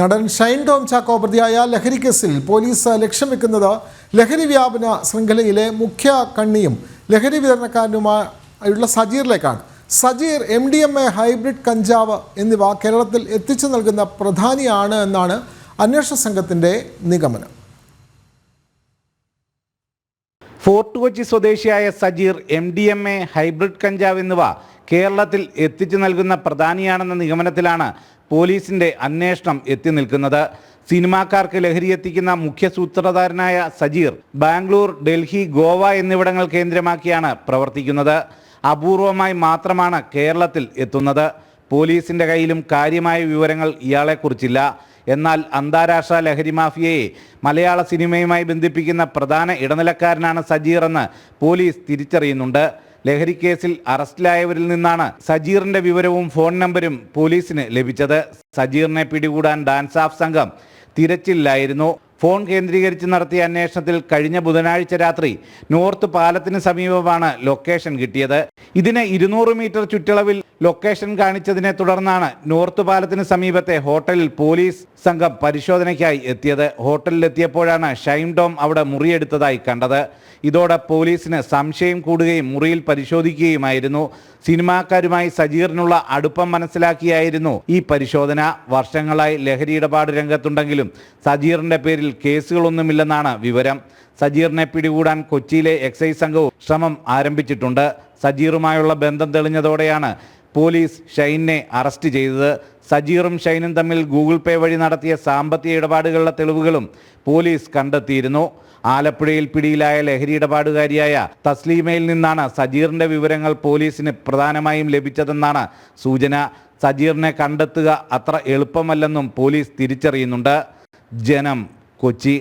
നടൻ ഷൈൻ ടോം ചാക്കോ പ്രതിയായ ലഹരി കേസിൽ പോലീസ് ലക്ഷ്യം വെക്കുന്നത് ലഹരി വ്യാപന ശൃംഖലയിലെ മുഖ്യ കണ്ണിയും ലഹരി വിതരണക്കാരനുമായുള്ള സജീറിലേക്കാണ്. Sajeer M D M A hybrid കഞ്ചാവ് എന്നിവ കേരളത്തിൽ എത്തിച്ചു നൽകുന്ന പ്രധാനിയാണ് എന്നാണ് അന്വേഷണ സംഘത്തിന്റെ നിഗമനം. ഫോർട്ട് കൊച്ചി സ്വദേശിയായ Sajeer M D M A hybrid കഞ്ചാവ് എന്നിവ കേരളത്തിൽ എത്തിച്ചു നൽകുന്ന പ്രധാനിയാണെന്ന നിഗമനത്തിലാണ് പോലീസിന്റെ അന്വേഷണം എത്തി നിൽക്കുന്നത്. സിനിമാക്കാർക്ക് ലഹരി എത്തിക്കുന്ന മുഖ്യ സൂത്രധാരനായ സജീർ ബാംഗ്ലൂർ ഡൽഹി ഗോവ എന്നിവിടങ്ങൾ കേന്ദ്രമാക്കിയാണ് പ്രവർത്തിക്കുന്നത്. അപൂർവമായി മാത്രമാണ് കേരളത്തിൽ എത്തുന്നത്. പോലീസിന്റെ കയ്യിലും കാര്യമായ വിവരങ്ങൾ ഇയാളെക്കുറിച്ചില്ല എന്നാൽ അന്താരാഷ്ട്ര ലഹരി മാഫിയയെ മലയാള സിനിമയുമായി ബന്ധിപ്പിക്കുന്ന പ്രധാന ഇടനിലക്കാരനാണ് സജീർ എന്ന് പോലീസ് തിരിച്ചറിയുന്നുണ്ട്. ലഹരി കേസിൽ അറസ്റ്റിലായവരിൽ നിന്നാണ് സജീറിന്റെ വിവരവും ഫോൺ നമ്പരും പോലീസിന് ലഭിച്ചത്. സജീറിനെ പിടികൂടാൻ ഡാൻസ് ആഫ് സംഘം തിരച്ചിലായിരുന്നു ഫോൺ കേന്ദ്രീകരിച്ച് നടത്തിയ അന്വേഷണത്തിൽ കഴിഞ്ഞ ബുധനാഴ്ച രാത്രി നോർത്ത് പാലത്തിന് സമീപമാണ് ലൊക്കേഷൻ കിട്ടിയത്. ഇതിന് ഇരുന്നൂറ് മീറ്റർ ചുറ്റളവിൽ ലൊക്കേഷൻ കാണിച്ചതിനെ തുടർന്നാണ് നോർത്ത് പാലത്തിന് സമീപത്തെ ഹോട്ടലിൽ പോലീസ് സംഘം പരിശോധനയ്ക്കായി എത്തിയത്. ഹോട്ടലിലെത്തിയപ്പോഴാണ് ഷൈം ഡോം അവിടെ മുറിയെടുത്തതായി കണ്ടത്. ഇതോടെ പോലീസിന് സംശയം കൂടുകയും മുറിയിൽ പരിശോധിക്കുകയുമായിരുന്നു. സിനിമാക്കാരുമായി സജീറിനുള്ള അടുപ്പം മനസ്സിലാക്കിയായിരുന്നു ഈ പരിശോധന. വർഷങ്ങളായി ലഹരി ഇടപാട് രംഗത്തുണ്ടെങ്കിലും സജീറിന്റെ പേരിൽ കേസുകളൊന്നുമില്ലെന്നാണ് വിവരം. സജീറിനെ പിടികൂടാൻ കൊച്ചിയിലെ എക്സൈസ് സംഘവും ശ്രമം ആരംഭിച്ചിട്ടുണ്ട്. സജീറുമായുള്ള ബന്ധം തെളിഞ്ഞതോടെയാണ് പോലീസ് ഷൈനെ അറസ്റ്റ് ചെയ്തത്. സജീറും ഷൈനും തമ്മിൽ ഗൂഗിൾ പേ വഴി നടത്തിയ സാമ്പത്തിക ഇടപാടുകളുടെ തെളിവുകളും പോലീസ് കണ്ടെത്തിയിരുന്നു. ആലപ്പുഴയിൽ പിടിയിലായ ലഹരി ഇടപാടുകാരിയായ തസ്ലീമയിൽ നിന്നാണ് സജീറിന്റെ വിവരങ്ങൾ പോലീസിന് പ്രധാനമായും ലഭിച്ചതെന്നാണ് സൂചന. സജീറിനെ കണ്ടെത്തുക അത്ര എളുപ്പമല്ലെന്നും പോലീസ് തിരിച്ചറിയുന്നുണ്ട്. ജനം കൊച്ചി